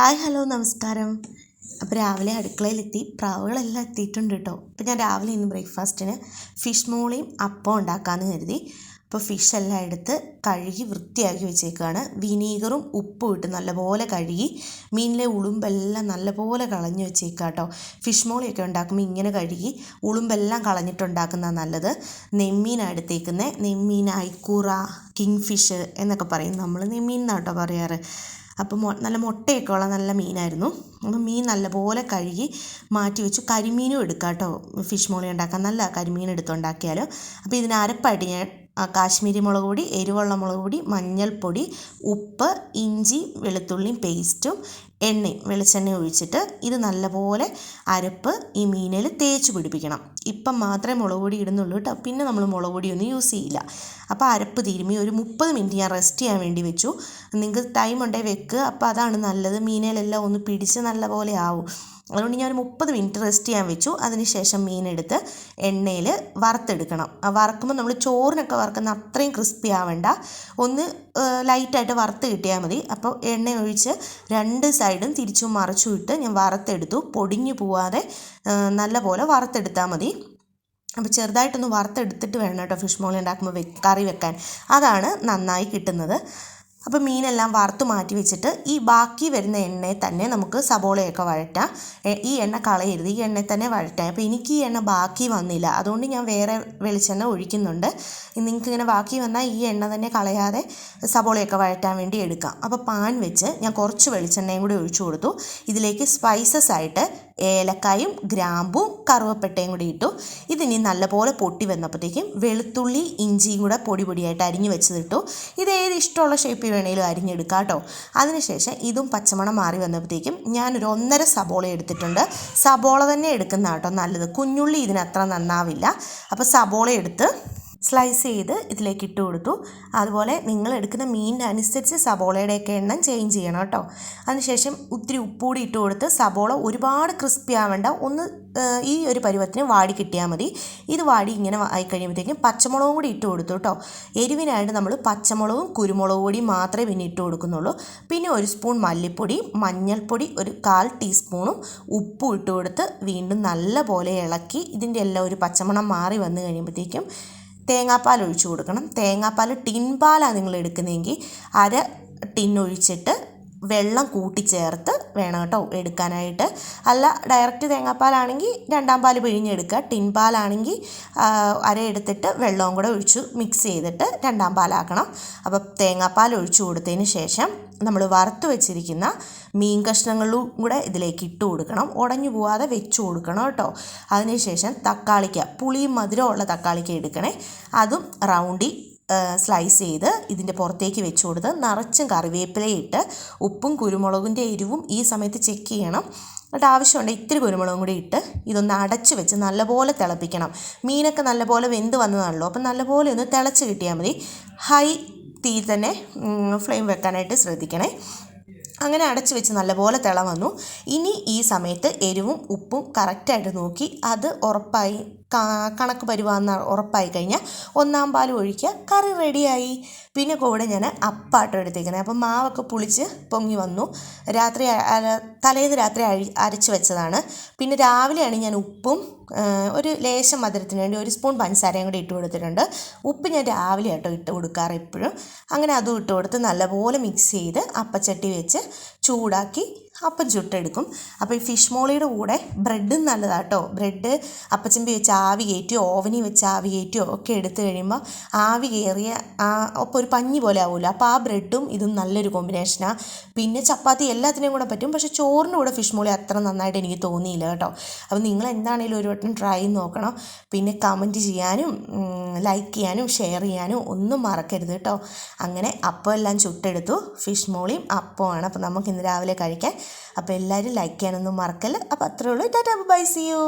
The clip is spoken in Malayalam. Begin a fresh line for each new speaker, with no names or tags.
ഹായ് ഹലോ നമസ്കാരം. അപ്പോൾ രാവിലെ അടുക്കളയിലെത്തി പ്രാവുകളെല്ലാം എത്തിയിട്ടുണ്ട് കേട്ടോ അപ്പോൾ ഞാൻ രാവിലെ ഇന്ന് ബ്രേക്ക്ഫാസ്റ്റിന് ഫിഷ് മോളിയും അപ്പം ഉണ്ടാക്കാമെന്ന് കരുതി. അപ്പോൾ ഫിഷ് എല്ലാം എടുത്ത് കഴുകി വൃത്തിയാക്കി വെച്ചേക്കുകയാണ് വിനീഗറും ഉപ്പും ഇട്ട് നല്ലപോലെ കഴുകി മീനിലെ ഉളുമ്പെല്ലാം നല്ലപോലെ കളഞ്ഞു വെച്ചേക്കുക കേട്ടോ ഫിഷ് മോളിയൊക്കെ ഉണ്ടാക്കുമ്പോൾ ഇങ്ങനെ കഴുകി ഉളുമ്പെല്ലാം കളഞ്ഞിട്ടുണ്ടാക്കുന്നതാണ് നല്ലത്. നെമ്മീനാണ് എടുത്തേക്കുന്നത് നെമ്മീൻ ഐക്കൂറ കിങ് ഫിഷ് എന്നൊക്കെ പറയും. നമ്മൾ നെമ്മീൻ എന്നാട്ടോ പറയാറ്. അപ്പോൾ മൊ നല്ല മുട്ടയൊക്കെ ഉള്ള നല്ല മീനായിരുന്നു. അപ്പം മീൻ നല്ലപോലെ കഴുകി മാറ്റി വെച്ചു. കരിമീനും എടുക്കാം കേട്ടോ. ഫിഷ് മോളി ഉണ്ടാക്കാൻ നല്ല കരിമീൻ എടുത്തുണ്ടാക്കിയാൽ അപ്പോൾ ഇതിന് അരപ്പായിട്ട് ഞാൻ കാശ്മീരി മുളക് പൊടി എരിവുള്ള മുളക് പൊടി മഞ്ഞൾപ്പൊടി ഉപ്പ് ഇഞ്ചി വെളുത്തുള്ളിയും പേസ്റ്റും എണ്ണയും വെളിച്ചെണ്ണ ഒഴിച്ചിട്ട് ഇത് നല്ലപോലെ അരപ്പ് ഈ മീനിൽ തേച്ച് പിടിപ്പിക്കണം. ഇപ്പം മാത്രമേ മുളക് പൊടി ഇടുന്നുള്ളൂ കേട്ടോ. പിന്നെ നമ്മൾ മുളക് പൊടിയൊന്നും യൂസ് ചെയ്യില്ല. അപ്പോൾ അരപ്പ് തിരുമി ഒരു മുപ്പത് മിനിറ്റ് ഞാൻ റെസ്റ്റ് ചെയ്യാൻ വേണ്ടി വെച്ചു. നിങ്ങൾക്ക് ടൈം ഉണ്ടെങ്കിൽ വെക്കുക അപ്പോൾ അതാണ് നല്ലത്. മീനിലെല്ലാം ഒന്ന് പിടിച്ച് നല്ലപോലെ ആവും. അതുകൊണ്ട് ഞാൻ ഒരു മുപ്പത് മിനിറ്റ് റെസ്റ്റ് ചെയ്യാൻ വെച്ചു. അതിനുശേഷം മീനെടുത്ത് എണ്ണയിൽ വറുത്തെടുക്കണം. ആ വറക്കുമ്പോൾ നമ്മൾ ചോറിനൊക്കെ വറക്കുന്ന അത്രയും ക്രിസ്പി ആവേണ്ട. ഒന്ന് ലൈറ്റായിട്ട് വറുത്ത് കിട്ടിയാൽ മതി. അപ്പോൾ എണ്ണ ഒഴിച്ച് രണ്ട് സൈഡും തിരിച്ചും മറിച്ചും ഇട്ട് ഞാൻ വറുത്തെടുത്തു. പൊടിഞ്ഞു പോവാതെ നല്ലപോലെ വറുത്തെടുത്താൽ മതി. അപ്പോൾ ചെറുതായിട്ടൊന്ന് വറുത്തെടുത്തിട്ട് വേണം കേട്ടോ ഫിഷ് മോളി ഉണ്ടാക്കുമ്പോൾ കറി വെക്കാൻ. അതാണ് നന്നായി കിട്ടുന്നത്. അപ്പോൾ മീനെല്ലാം വറുത്ത് മാറ്റി വെച്ചിട്ട് ഈ ബാക്കി വരുന്ന എണ്ണയിൽ തന്നെ നമുക്ക് സബോളയൊക്കെ വഴറ്റാം. ഈ എണ്ണ കളയരുത്. ഈ എണ്ണയിൽ തന്നെ വഴറ്റാം. അപ്പോൾ എനിക്ക് ഈ എണ്ണ ബാക്കി വന്നില്ല. അതുകൊണ്ട് ഞാൻ വേറെ വെളിച്ചെണ്ണ ഒഴിക്കുന്നുണ്ട്. നിങ്ങൾക്ക് ഇങ്ങനെ ബാക്കി വന്നാൽ ഈ എണ്ണ തന്നെ കളയാതെ സബോളയൊക്കെ വഴറ്റാൻ വേണ്ടി എടുക്കാം. അപ്പോൾ പാൻ വെച്ച് ഞാൻ കുറച്ച് വെളിച്ചെണ്ണയും കൂടി ഒഴിച്ചു കൊടുത്തു. ഇതിലേക്ക് സ്പൈസസ് ആയിട്ട് ഏലക്കായും ഗ്രാമ്പും കറുവപ്പട്ടയും കൂടി ഇട്ടു. ഇതിനി നല്ലപോലെ പൊട്ടി വന്നപ്പോഴത്തേക്കും വെളുത്തുള്ളി ഇഞ്ചിയും കൂടെ പൊടി പൊടിയായിട്ട് അരിഞ്ഞു വെച്ചതിട്ടു ഇത് ഏത് ഇഷ്ടമുള്ള ഷേപ്പിൽ വേണേലും അരിഞ്ഞെടുക്കാം കേട്ടോ. അതിനുശേഷം ഇതും പച്ചമണം മാറി വന്നപ്പോഴത്തേക്കും ഞാനൊരു ഒന്നര സബോള എടുത്തിട്ടുണ്ട്. സബോള തന്നെ എടുക്കുന്ന കേട്ടോ നല്ലത്. കുഞ്ഞുള്ളി ഇതിനത്ര നന്നാവില്ല. അപ്പോൾ സബോള എടുത്ത് സ്ലൈസ് ചെയ്ത് ഇതിലേക്ക് ഇട്ട് കൊടുത്തു. അതുപോലെ നിങ്ങൾ എടുക്കുന്ന മീനിന്റെ അനുസരിച്ച് സബോളയുടെയൊക്കെ എണ്ണം ചേഞ്ച് ചെയ്യണം കേട്ടോ. അതിനുശേഷം ഒത്തിരി ഉപ്പുകൂടി ഇട്ട് കൊടുത്ത് സബോള ഒരുപാട് ക്രിസ്പി ആവേണ്ട. ഒന്ന് ഈ ഒരു പരുവത്തിന് വാടി കിട്ടിയാൽ മതി. ഇത് വാടി ഇങ്ങനെ ആയി കഴിയുമ്പോഴത്തേക്കും പച്ചമുളകും കൂടി ഇട്ട് കൊടുത്തു കേട്ടോ. എരിവിനായിട്ട് നമ്മൾ പച്ചമുളകും കുരുമുളക് കൂടി മാത്രമേ പിന്നെ ഇട്ട് കൊടുക്കുന്നുള്ളൂ. പിന്നെ ഒരു സ്പൂൺ മല്ലിപ്പൊടി മഞ്ഞൾപ്പൊടി ഒരു കാൽ ടീസ്പൂണും ഉപ്പും ഇട്ട് കൊടുത്ത് വീണ്ടും നല്ല പോലെ ഇളക്കി ഇതിന്റെ എല്ലാം ഒരു പച്ചമണം മാറി വന്നു കഴിയുമ്പോഴത്തേക്കും തേങ്ങാപ്പാൽ ഒഴിച്ചു കൊടുക്കണം. തേങ്ങാപ്പാൽ ടിൻ പാലാണ് നിങ്ങൾ എടുക്കുന്നതെങ്കിൽ അര ടിൻ ഒഴിച്ചിട്ട് വെള്ളം കൂട്ടിച്ചേർത്ത് വേണം കേട്ടോ എടുക്കാനായിട്ട്. അല്ല ഡയറക്റ്റ് തേങ്ങാപ്പാലാണെങ്കിൽ രണ്ടാം പാൽ പിഴിഞ്ഞെടുക്കുക. ടിൻ പാലാണെങ്കിൽ അര എടുത്തിട്ട് വെള്ളവും കൂടെ ഒഴിച്ച് മിക്സ് ചെയ്തിട്ട് രണ്ടാം പാലാക്കണം. അപ്പോൾ തേങ്ങാപ്പാൽ ഒഴിച്ചു കൊടുത്തതിന് ശേഷം നമ്മൾ വറുത്ത് വെച്ചിരിക്കുന്ന മീൻ കഷ്ണങ്ങളും കൂടെ ഇതിലേക്ക് ഇട്ട് കൊടുക്കണം. ഉടഞ്ഞു പോവാതെ വെച്ച് കൊടുക്കണം കേട്ടോ. അതിനുശേഷം തക്കാളിക്ക പുളിയും മധുരമുള്ള തക്കാളിക്ക എടുക്കണേ. അതും റൗണ്ടി സ്ലൈസ് ചെയ്ത് ഇതിന്റെ പുറത്തേക്ക് വെച്ച് കൊടുത്ത് നിറച്ചും കറിവേപ്പിലയിട്ട് ഉപ്പും കുരുമുളകിന്റെ എരിവും ഈ സമയത്ത് ചെക്ക് ചെയ്യണം. എന്നിട്ട് ആവശ്യമുണ്ട് ഇത്തിരി കുരുമുളകും കൂടി ഇട്ട് ഇതൊന്ന് അടച്ച് വെച്ച് നല്ലപോലെ തിളപ്പിക്കണം. മീനൊക്കെ നല്ലപോലെ വെന്ത് വന്നതാണല്ലോ അപ്പം നല്ലപോലെ ഒന്ന് തിളച്ച് കിട്ടിയാൽ മതി. ഹൈ തീ തന്നെ ഫ്ലെയിം വെക്കാനായിട്ട് ശ്രദ്ധിക്കണേ. അങ്ങനെ അടച്ച് വെച്ച് നല്ലപോലെ തിള വന്നു. ഇനി ഈ സമയത്ത് എരിവും ഉപ്പും കറക്റ്റായിട്ട് നോക്കി അത് ഉറപ്പായി കണക്ക് പരുവാന്ന് ഉറപ്പായി കഴിഞ്ഞാൽ ഒന്നാം പാൽ ഒഴിക്കുക കറി റെഡിയായി. പിന്നെ കൂടെ ഞാൻ അപ്പാട്ടം എടുത്തേക്കുന്നത് അപ്പം മാവൊക്കെ പുളിച്ച് പൊങ്ങി വന്നു. രാത്രി തലേന്ന് രാത്രി അഴി അരച്ച് വെച്ചതാണ്. പിന്നെ രാവിലെയാണ് ഞാൻ ഉപ്പും ഒരു ലേശം മധുരത്തിന് വേണ്ടി ഒരു സ്പൂൺ പഞ്ചസാരയും കൂടി ഇട്ട് കൊടുത്തിട്ടുണ്ട്. ഉപ്പ് ഞാൻ രാവിലെ ആട്ടോ ഇട്ട് കൊടുക്കാറ് എപ്പോഴും. അങ്ങനെ അതും ഇട്ട് കൊടുത്ത് നല്ലപോലെ മിക്സ് ചെയ്ത് അപ്പച്ചട്ടി വെച്ച് ചൂടാക്കി അപ്പം ചുട്ടെടുക്കും. അപ്പോൾ ഈ ഫിഷ് മോളിയുടെ കൂടെ ബ്രെഡും നല്ലതാണ് കേട്ടോ ബ്രെഡ് അപ്പച്ചമ്പി വെച്ച് ആവി കയറ്റിയോ ഓവനിൽ വെച്ച് ആവി കയറ്റിയോ ഒക്കെ എടുത്തു കഴിയുമ്പോൾ ആവി കയറിയ അപ്പോൾ ഒരു പഞ്ഞി പോലെ ആവുമല്ലോ അപ്പോൾ ആ ബ്രെഡും ഇതും നല്ലൊരു കോമ്പിനേഷനാണ് പിന്നെ ചപ്പാത്തി എല്ലാത്തിനെയും കൂടെ പറ്റും. പക്ഷേ ചോറിന്റെ കൂടെ ഫിഷ് മോളി അത്ര നന്നായിട്ട് എനിക്ക് തോന്നിയില്ല കേട്ടോ. അപ്പോൾ നിങ്ങൾ എന്താണെങ്കിലും ഒരു വട്ടം ട്രൈ നോക്കണം. പിന്നെ കമന്റ് ചെയ്യാനും ലൈക്ക് ചെയ്യാനും ഷെയർ ചെയ്യാനും ഒന്നും മറക്കരുത് കേട്ടോ അങ്ങനെ അപ്പം എല്ലാം ചുട്ടെടുത്തു. ഫിഷ് മോളിയും അപ്പമാണ് അപ്പോൾ നമുക്ക് ഇന്ന് രാവിലെ കഴിക്കാൻ അപ്പോൾ എല്ലാവരും ലൈക്ക് ചെയ്യാനൊന്നും മറക്കല്ല. അപ്പോൾ അത്രേ ഉള്ളൂ. Tata bye C U